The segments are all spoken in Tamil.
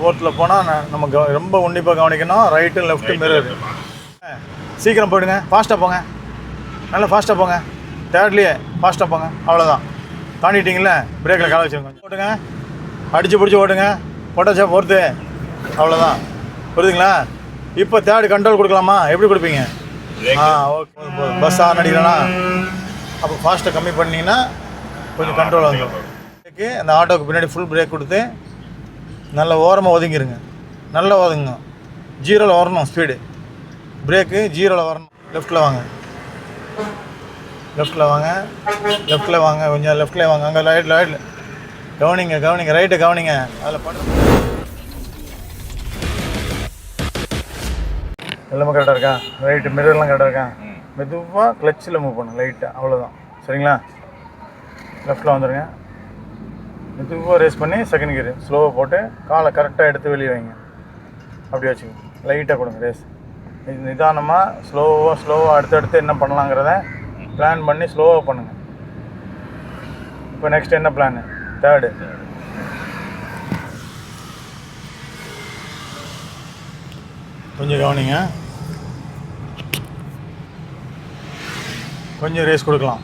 ஃபோர்த்தில் போனால் நம்ம கவ- ரொம்ப உன்னிப்பாக கவனிக்கணும். ரைட்டு லெஃப்ட்டு மிரர் சீக்கிரம் போயிடுங்க. ஃபாஸ்ட்டாக போங்க. நல்லா ஃபாஸ்ட்டாக போங்க. தேர்ட்லேயே ஃபாஸ்ட்டாக போங்க. அவ்வளோதான் தாண்டிட்டிங்களே பிரேக்கில் கால வச்சுருங்க. ஓட்டுங்க. அடித்து பிடிச்சி ஓட்டுங்க. போட்டாச்சா போகிறது அவ்வளோதான் புரியுதுங்களா? இப்போ தேர்டு கண்ட்ரோல் கொடுக்கலாமா? எப்படி கொடுப்பீங்க? ஆ ஓகே பஸ் ஆன் அடிக்கிறேன்னா அப்போ ஃபாஸ்ட்டை கம்மி பண்ணிங்கன்னா கொஞ்சம் கண்ட்ரோல் வந்துடும் அந்த ஆட்டோக்கு பின்னாடி ஃபுல் பிரேக் கொடுத்து நல்ல ஓரமாக ஒதுங்கிருங்க. நல்லா ஒதுங்க ஜீரோவில் வரணும் ஸ்பீடு பிரேக்கு ஜீரோவில் வரணும். லெஃப்ட்டில் வாங்க. லெஃப்ட்டில் வாங்க. லெஃப்ட்டில் வாங்க. கொஞ்சம் லெஃப்ட்டில் வாங்க. அங்கே ரைட்டில் ரைட்டில் கவனிங்க கவனிங்க. ரைட்டு கவனிங்க. அதில் பண்ண எல்லாமே கரெக்டாக இருக்கா? ரைட்டு மிரர்லாம் கரெக்டாக இருக்கா? மெதுவாக கிளச்சில் மூவ் பண்ணுங்க லைட்டாக அவ்வளோதான் சரிங்களா? லெஃப்ட்டில் வந்துடுங்க மெதுவாக ரேஸ் பண்ணி செகண்ட் கியர் ஸ்லோவாக போட்டு காலை கரெக்டாக எடுத்து வெளியே வைங்க. அப்படி வச்சுக்கோங்க. லைட்டாக கொடுங்க ரேஸ் நிதானமாக ஸ்லோவாக ஸ்லோவாக அடுத்தடுத்து என்ன பண்ணலாங்கிறத பிளான் பண்ணி ஸ்லோவாக பண்ணுங்கள் இப்போ நெக்ஸ்ட் என்ன பிளானு தேர்டு கொஞ்சம் கவனிங்க. கொஞ்சம் ரேஸ் கொடுக்கலாம்.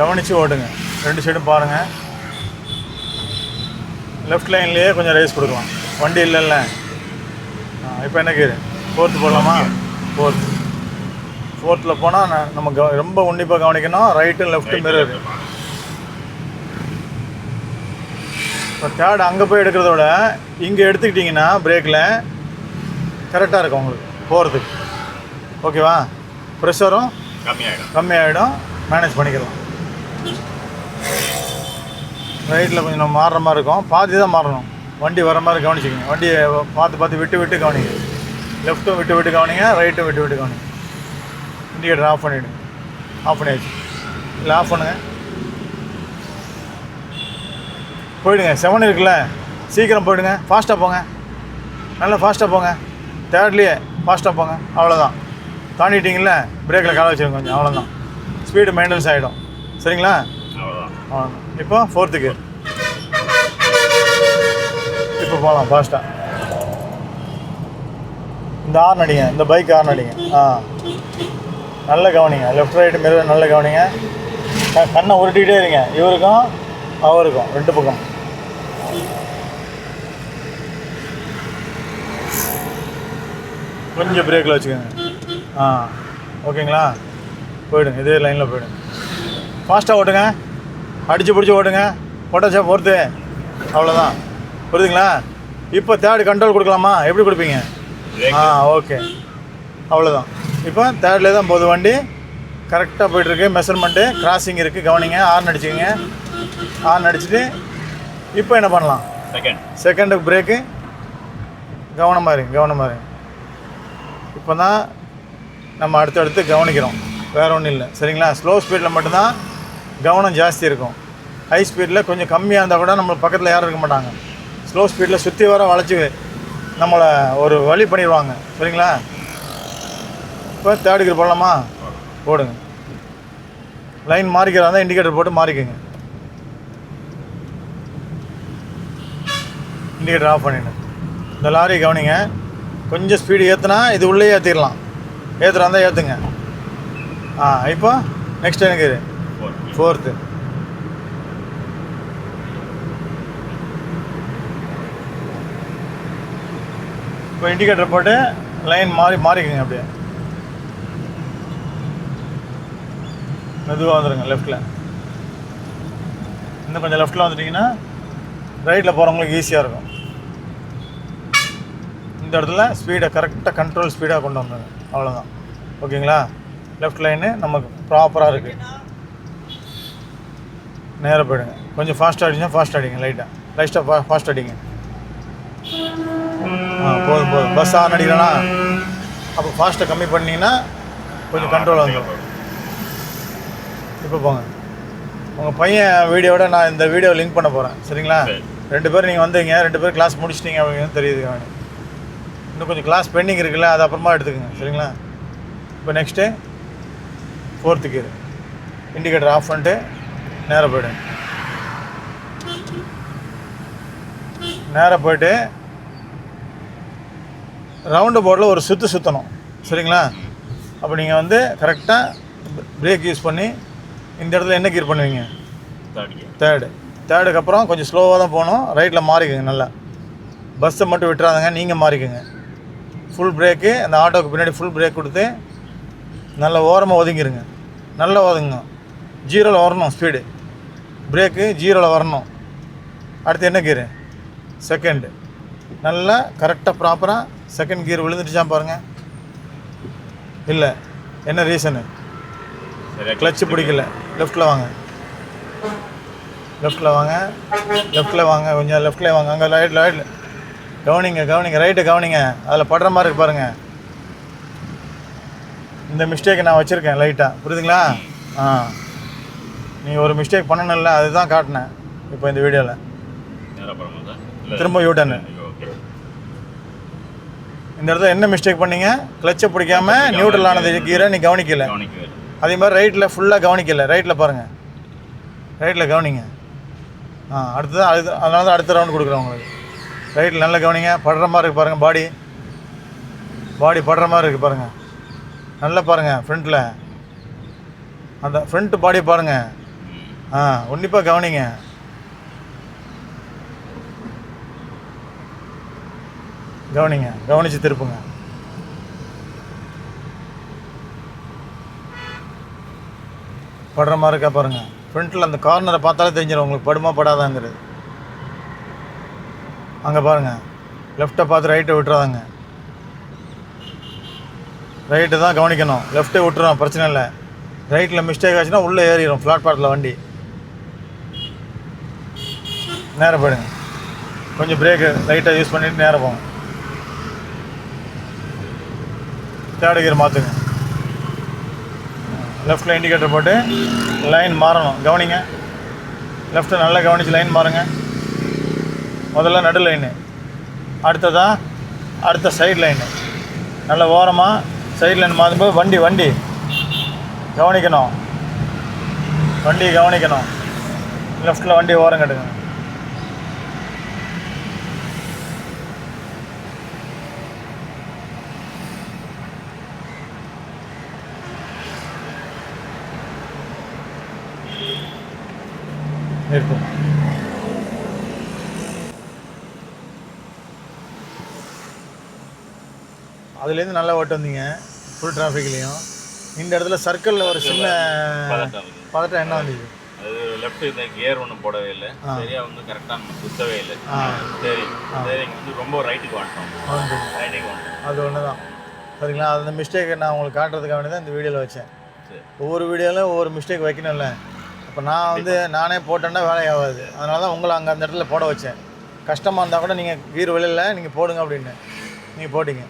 கவனித்து ஓட்டுங்க. ரெண்டு சைடும் பாருங்கள் லெஃப்ட் லைன்லேயே கொஞ்சம் ரேஸ் கொடுக்கலாம். வண்டி இல்லைல்ல. இப்போ என்ன கீரு ஃபோர்த்து போடலாமா? ஃபோர்த்து ஃபோர்த்தில் போனால் நம்ம கவ- ரொம்ப உன்னிப்பாக கவனிக்கணும் ரைட்டு லெஃப்ட்டு மிரர் இப்போ தேர்ட் அங்கே போய் எடுக்கிறத விட இங்கே எடுத்துக்கிட்டிங்கன்னா பிரேக்கில் கரெக்டாக இருக்கும் உங்களுக்கு. போகிறதுக்கு ஓகேவா ப்ரெஷரும் கம்மியாயிடும். கம்மியாயிடும். மேனேஜ் பண்ணிக்கலாம். ரைட்டில் கொஞ்சம் நம்ம மாறுற மாதிரி இருக்கும். பாதி தான் மாறணும். வண்டி வர மாதிரி கவனிச்சிக்கங்க. வண்டியை பார்த்து பார்த்து விட்டு விட்டு கவனிங்க. லெஃப்ட்டும் விட்டு விட்டு கவனிங்க ரைட்டும் விட்டு விட்டு கவனிங்க. இண்டிகேட்டர் ஆஃப் பண்ணிவிடுங்க ஆஃப் பண்ணியாச்சு. இல்லை ஆஃப் பண்ணுங்க. போயிடுங்க. செவன் இருக்குல்ல? சீக்கிரம் போயிடுங்க. ஃபாஸ்ட்டாக போங்க. நல்லா ஃபாஸ்ட்டாக போங்க. தேர்ட்லேயே ஃபாஸ்ட்டாக போங்க. அவ்வளோதான் தாண்டிட்டீங்கள பிரேக்கில் கால வச்சுருங்க கொஞ்சம். அவ்வளோதான் ஸ்பீடு மெயின்டெனன்ஸ் ஆகிடும் சரிங்களா? அவ்வளோதான் அவ்வளோதான் இப்போ ஃபோர்த்துக்கு இப்போ போகலாம் ஃபாஸ்ட்டாக இந்த ஆர்ன் அடிங்க இந்த பைக் ஆர்ன் அடிங்க. ஆ. நல்ல கவனிங்க லெஃப்ட் ரைட்டு மிரர் நல்ல கவனிங்க. கண்ணை உருட்டிக்கிட்டே இருங்க. இவருக்கும் அவருக்கும் ரெண்டு பக்கம். கொஞ்சம் பிரேக்கில் வச்சுக்கோங்க. ஆ. ஓகேங்களா? போயிடுங்க இதே லைனில் போயிடுங்க. ஃபாஸ்ட்டாக ஓட்டுங்க. அடிச்சு பிடிச்சி ஓட்டுங்க போட்டாச்சா போகிறது அவ்வளோதான் புரியுதுங்களா? இப்போ தேர்டு கண்ட்ரோல் கொடுக்கலாமா? எப்படி கொடுப்பீங்க? ஆ ஓகே அவ்வளோதான் இப்போ தேர்ட்லேயே தான் போகுது வண்டி. கரெக்டாக போயிட்டுருக்கு. மெஷர்மெண்ட்டு கிராசிங் இருக்குது கவனிங்க. ஆர்ன் அடிச்சுக்கங்க. ஆர்ன் அடிச்சுட்டு இப்போ என்ன பண்ணலாம்? செகண்ட் செகண்டு பிரேக்கு கவனமாக இருங்க கவனமாக இருங்க இப்போ தான் நம்ம அடுத்தடுத்து கவனிக்கிறோம். வேற ஒன்றும் இல்லை. சரிங்களா? ஸ்லோ ஸ்பீடில் மட்டும்தான் கவனம் ஜாஸ்தி இருக்கும். ஹை ஸ்பீடில் கொஞ்சம் கம்மியாக இருந்தால் கூட நம்ம பக்கத்தில் யாரும் இருக்க மாட்டாங்க. ஸ்லோ ஸ்பீடில் சுற்றி வர வளைச்சி நம்மளை ஒரு வழி பண்ணிடுவாங்க. சரிங்களா? இப்போ தேர்ட் கியர் போடலாமா? போடுங்க. லைன் மாறிக்கிறதா இருந்தால் இண்டிகேட்டர் போட்டு மாறிக்கங்க. இண்டிகேட்டர் ஆஃப் பண்ணிடுங்க. இந்த லாரி கவனிங்க. கொஞ்சம் ஸ்பீடு ஏற்றுனா இது உள்ளே ஏற்றிடலாம் ஏற்றுறா இருந்தால் ஏற்றுங்க ஆ இப்போ நெக்ஸ்ட் எனக்கு ஃபோர்த்து இப்போ இண்டிகேட்டர் போட்டு லைன் மாறி மாறிக்கங்க அப்படியே. மெதுவாக வந்துடுங்க லெஃப்ட்டில் இன்னும் கொஞ்சம் லெஃப்ட்டில் வந்துட்டிங்கன்னா ரைட்டில் போகிறவங்களுக்கு ஈஸியாக இருக்கும். இந்த இடத்துல ஸ்பீடை கரெக்டாக கண்ட்ரோல் ஸ்பீடாக கொண்டு வந்துடுங்க அவ்வளோதான் ஓகேங்களா லெஃப்ட் லைனு நமக்கு ப்ராப்பராக இருக்குது நேராக போயிடுங்க. கொஞ்சம் ஃபாஸ்ட்டாக அடிச்சா ஃபாஸ்ட் அடிங்க லைட்டாக லைட்டாக ஃபா ஃபாஸ்ட் அடிங்க. ஆ போதும் போதும். பஸ் ஆன் அடிக்கிறேன்னா அப்போ ஃபாஸ்ட்டை கம்மி பண்ணிங்கன்னா கொஞ்சம் கண்ட்ரோல் வந்துடும் இப்போ போங்க. உங்கள் பையன் வீடியோட நான் இந்த வீடியோ லிங்க் பண்ண போகிறேன் சரிங்களா? சரி. ரெண்டு பேரும் நீங்கள் வந்தீங்க. ரெண்டு பேரும் கிளாஸ் முடிச்சிட்டீங்க அப்படின்னு தெரியுது அவனுக்கு இன்னும் கொஞ்சம் கிளாஸ் பெண்டிங் இருக்குல்ல அது அப்புறமா எடுத்துக்கங்க. சரிங்களா? இப்போ next fourth gear indicator off பண்ணிட்டு நேராக போய்டுங்க நேராக போயிட்டு ரவுண்டு போர்டில் ஒரு சுற்று சுற்றணும் சரிங்களா? அப்போ நீங்கள் வந்து கரெக்டாக பிரேக் யூஸ் பண்ணி இந்த இடத்துல என்ன கீர் பண்ணுவீங்க? தேர்டு தேர்டுக்கு அப்புறம் கொஞ்சம் ஸ்லோவாக தான் போகணும். ரைட்டில் மாறிக்குங்க நல்லா. பஸ்ஸை மட்டும் விட்டுறாதுங்க நீங்கள் மாறிக்குங்க. ஃபுல் பிரேக்கு அந்த ஆட்டோவுக்கு பின்னாடி ஃபுல் பிரேக் கொடுத்து நல்ல ஓரமாக ஒதுங்கிருங்க. நல்லா ஒதுங்க ஜீரோவில் வரணும் ஸ்பீடு பிரேக்கு ஜீரோவில் வரணும். அடுத்து என்ன கீரு? செகண்டு நல்லா கரெக்டாக ப்ராப்பராக செகண்ட் கீர் விழுந்துட்டுச்சான் பாருங்கள் இல்லை என்ன ரீசனு கிளச்சு பிடிக்கல. லெஃப்ட்டில் வாங்க. லெஃப்ட்டில் வாங்க. லெஃப்ட்டில் வாங்க. கொஞ்சம் லெஃப்ட்டில் வாங்க. அங்கே ரைட்டில் ரைட்டில் கவனிங்க கவனிங்க. ரைட்டு கவனிங்க. அதில் படுற மாதிரி இருக்கு பாருங்கள் இந்த மிஸ்டேக்கை நான் வச்சுருக்கேன் லைட்டாக புரியுதுங்களா? ஆ. நீங்கள் ஒரு மிஸ்டேக் பண்ணணும்ல அதுதான் காட்டினேன் இப்போ இந்த வீடியோவில் திரும்ப யூட்டர்னு இந்த இடத்துல என்ன மிஸ்டேக் பண்ணீங்க? கிளச்சை பிடிக்காம நியூட்ரல் ஆனது கீரை நீ கவனிக்கல. அதே மாதிரி ரைட்டில் ஃபுல்லாக கவனிக்கல. ரைட்டில் பாருங்கள் ரைட்டில் கவனிங்க. ஆ அடுத்தது அது அதனால தான் அடுத்த ரவுண்ட் கொடுக்குறேன் உங்களுக்கு. ரைட்டில் நல்லா கவனிங்க. படுற மாதிரி இருக்கு பாருங்கள் பாடி பாடி படுற மாதிரி இருக்குது பாருங்கள் நல்லா பாருங்கள் ஃப்ரண்ட்டில் அந்த ஃப்ரண்ட் பாடி பாருங்கள் ஆ உன்னிப்பாக கவனிங்க. கவனிங்க கவனித்து திருப்புங்க. படுற மாதிரி இருக்கா பாருங்க. ஃப்ரண்ட்டில் அந்த கார்னரை பார்த்தாலே தெரிஞ்சிடும் உங்களுக்கு படுமா படாதாங்கிறது. அங்கே பாருங்க. லெஃப்ட்டை பார்த்து ரைட்டை விட்டுறாதாங்க. ரைட்டு தான் கவனிக்கணும். லெஃப்ட்டை விட்டுறோம் பிரச்சனை இல்லை. ரைட்டில் மிஸ்டேக் ஆச்சுன்னா உள்ளே ஏறிடும் பிளாட்பாரத்தில் வண்டி. நேரம் போயிடுங்க. கொஞ்சம் பிரேக்கு லைட்டாக யூஸ் பண்ணிவிட்டு நேரம் போங்க. தேர்ட் கியர் மாற்றுங்க லெஃப்ட்டில் இண்டிகேட்டர் போட்டு லைன் மாறணும். கவனிங்க. லெஃப்ட்டை நல்லா கவனித்து லைன் மாறுங்க. முதல்ல நடு லைனு அடுத்ததாக அடுத்த சைடு லைனு நல்ல ஓரமாக சைடு லைன் மாறும்போது வண்டி வண்டி. கவனிக்கணும். வண்டி கவனிக்கணும். லெஃப்ட்டில் வண்டி ஓரம் கட்டுங்க. நிறுத்தும் அதுலேருந்து நல்லா ஓட்டு வந்தீங்க ஃபுல் டிராஃபிக்லேயும் இந்த இடத்துல சர்க்கிளில் ஒரு சின்ன பதட்டம் என்ன வந்தது? அது லெஃப்ட் இந்த கியர் ஒன்றும் போடவே இல்லை. சரியா வந்து கரெக்டாக நம்ம சுத்தவே இல்லை. சரி. சரி வந்து ரொம்ப ரைட்டுக்கு வந்துட்டோம். வந்து ரைட்டுக்கு வந்துட்டோம். அது ஒன்று தான் சரிங்களா? அந்த மிஸ்டேக்கை நான் உங்களுக்கு காட்டுறதுக்காக வேண்டி தான் இந்த வீடியோவில் வச்சேன். ஒவ்வொரு வீடியோலையும் ஒவ்வொரு மிஸ்டேக் வைக்கணும்ல. இப்போ நான் வந்து நானே போட்டேன்னா வேலையாகாது. அதனால தான் உங்களை அங்கே அந்த இடத்துல போட வச்சேன். கஷ்டமாக இருந்தால் கூட நீங்கள் கீர் வெளியில் நீங்கள் போடுங்க அப்படின்னு. நீங்கள் போட்டிங்க.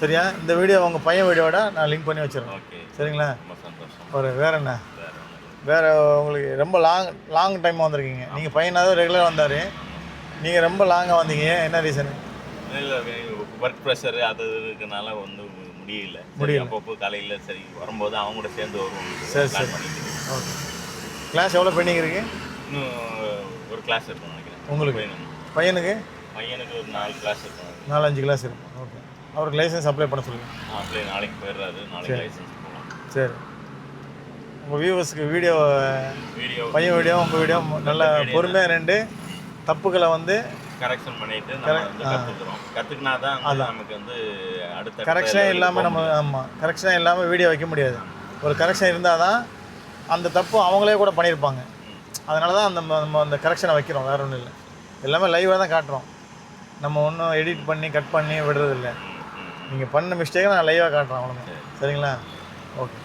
சரியா? இந்த வீடியோ உங்கள் பையன் வீடியோட நான் லிங்க் பண்ணி ஓகே. சரிங்களா? ஒரு வேற என்ன? வேற உங்களுக்கு ரொம்ப லாங் லாங் டைம் வந்திருக்கீங்க. நீங்கள் பையனாவது ரெகுலராக வந்தார். நீங்கள் ரொம்ப லாங்காக வந்தீங்க. என்ன ரீசனு இல்லை ஒர்க் ப்ரெஷர் அது இருக்கனால வந்து முடியல. முடியல. முடியல. அப்பப்போ காலையில் சரி வரும்போது அவங்க கூட சேர்ந்து வருவோம். சரி, சரி. ஓகே. கிளாஸ் எவ்வளோ பெண்டிங் இருக்கு? இன்னும் ஒரு கிளாஸ் இருக்கும் நினைக்கிறேன். உங்களுக்கு? பையனுக்கு. பையனுக்கு? பையனுக்கு ஒரு நாலு கிளாஸ் இருக்கும் நாலஞ்சு கிளாஸ் இருக்கும். ஓகே அவருக்கு லைசன்ஸ் அப்ளை பண்ண சொல்லுங்கள் அப்படியே நாளைக்கு போயிடுறாரு. நாளைக்கு லைசன்ஸ் போகலாம் சரி. உங்கள் வியூவர்ஸ்க்கு வீடியோ வீடியோ பையன் வீடியோ உங்கள் வீடியோ நல்ல பொறுமையாக ரெண்டு தப்புகளை வந்து கரெக்ஷன் பண்ணிட்டு கற்றுக்குறோம் கற்றுக்கினா தான் வந்து நமக்கு வந்து அடுத்த கரெக்ஷனே இல்லாமல் நம்ம ஆமாம் கரெக்ஷனே இல்லாமல் வீடியோ வைக்க முடியாது. ஒரு கரெக்ஷன் இருந்தால் தான் அந்த தப்பு அவங்களே கூட பண்ணியிருப்பாங்க. அதனால தான் அந்த நம்ம அந்த கரெக்ஷனை வைக்கிறோம். வேற ஒன்றும் இல்லை. எல்லாமே லைவாக தான் காட்டுறோம். நம்ம ஒன்றும் எடிட் பண்ணி கட் பண்ணி விடுறதில்ல. நீங்கள் பண்ண மிஸ்டேக்கை நான் லைவாக காட்டுறேன் அவ்வளோதான் சரிங்களா? ஓகே